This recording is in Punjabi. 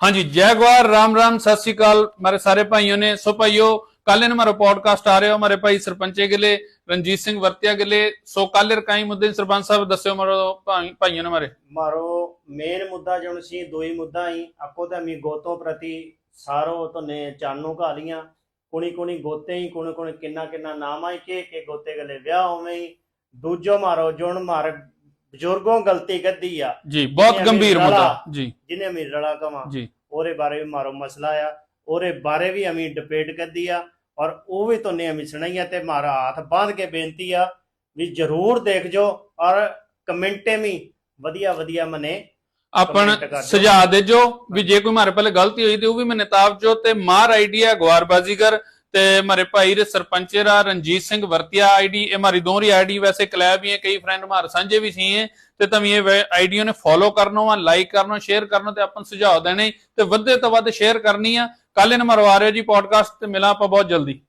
ਹਾਂਜੀ, ਜੈ ਗਵਾਰ ਰਾਮ ਰਾਮ, ਸਤਿ ਸ੍ਰੀ ਅਕਾਲ। ਮਾਰੇ ਸਾਰੇ ਭਾਈਓ ਨੇ, ਸੋ ਭਾਈਓ ਕੱਲ ਇਹਨਾਂ ਮਾਰੋ ਪੋਡਕਾਸਟ ਆ ਰਹੇ ਹੋ ਮੇਰੇ ਭਾਈ ਸਰਪੰਚੇ ਗਿਲੇ, ਰਣਜੀਤ ਸਿੰਘ ਵਰਤਿਆ ਗਿਲੇ। ਸੋ ਕੱਲ ਰਕਾਈ ਮੁੱਦੇ ਸਰਪੰਚ ਸਾਹਿਬ, ਦੱਸਿਓ ਮਾਰੋ ਭਾਈਓ ਨੇ ਮਾਰੇ। ਮਾਰੋ, ਮੇਨ ਮੁੱਦਾ ਜਣ ਸੀ, ਦੋ ਹੀ ਮੁੱਦਾ ਹੀ। ਆਪੋ ਤੇ ਮੀ ਗੋਤੋਂ ਪ੍ਰਤੀ ਸਾਰੋ ਤੋਂ ਨੇ ਚਾਨੋ ਘਾਲੀਆਂ। ਕੁਣੀ ਕੁਣੀ ਗੋਤੇ ਹੀ, ਕੁਣ ਕੁਣ ਕਿੰਨਾ ਕਿੰਨਾ ਨਾਮ ਆਈ ਕੇ ਗੋਤੇ ਗਲੇ। ਵਿਆਹ ਹੋਵੇਂ ਦੂਜੋ ਮਾਰੋ, ਜੁਣ ਮਾਰ ਬਜ਼ੁਰਗੋਂ ਗਲਤੀ ਕੱਢੀ ਆ ਜੀ ਬਹੁਤ ਗੰਭੀਰ ਅਮੀਰ ਮੁੱਦਾ। ਜੀ ਜਿਹਨੇ ਅਮੀ ਰਲਾ ਕਮਾ ਜੀ ਉਹਦੇ ਬਾਰੇ ਵੀ ਮਾਰੋ ਮਸਲਾ ਆ ਉਹਦੇ ਬਾਰੇ ਵੀ ਅਮੀ ਡਿਬੇਟ ਕੱਢੀ ਆ ਔਰ ਉਹ ਵੀ ਤੋਨੇ ਅਮੀ ਸੁਣਾਈਆ ਤੇ ਮਾਰਾ ਹੱਥ ਬਾਂਧ ਕੇ ਬੇਨਤੀ ਆ ਵੀ ਜਰੂਰ ਦੇਖ ਜੋ ਔਰ ਕਮੈਂਟੇ ਵੀ ਵਧੀਆ ਵਧੀਆ ਮਨੇ ਆਪਣ Comment ਕਰ ਦਿਓ। ਸੁਝਾਅ ਦੇ ਜੋ ਵੀ ਜੇ ਕੋਈ ਮਾਰੇ ਪਹਿਲੇ ਗਲਤੀ ਹੋਈ ਤੇ ਉਹ ਵੀ ਮੈਂ ਨਤਾਬ ਜੋ ਤੇ ਮਾਰ ਆਈਡੀਆ ਗਵਾਰਬਾਜ਼ੀਗਰ ਤੇ ਮਾਰੇ ਭਾਈ ਦੇ ਸਰਪੰਚੇ ਰਾ ਰਣਜੀਤ ਸਿੰਘ ਵਰਤਿਆ ਆਈਡੀ ਇਹ ਮਾਰੀ ਦੋਹਰੀ ਆਈਡੀ ਵੈਸੇ ਕਲੈਬ ਹੀ ਹੈ, ਕਈ ਫਰੈਂਡ ਮਾਰ ਸਾਂਝੇ ਵੀ ਸੀ ਹੈ ਤੇ ਤਮੀ ਇਹ ਆਈਡੀਓ ਨੇ ਫੋਲੋ ਕਰਨੋ ਆ ਲਾਈਕ ਕਰਨੋ ਸ਼ੇਅਰ ਕਰਨੋ ਤੇ ਆਪਾਂ ਸੁਝਾਅ ਦੇਣੇ, ਤੇ ਵੱਧੇ ਤੋਂ ਵੱਧ ਸ਼ੇਅਰ ਕਰਨੀ ਆ। ਕੱਲ ਇਹਨਾਂ ਮਰਵਾ ਰਹੇ ਜੀ ਪੋਡਕਾਸਟ ਤੇ ਮਿਲਾਂ ਆਪਾਂ ਬਹੁਤ ਜਲਦੀ।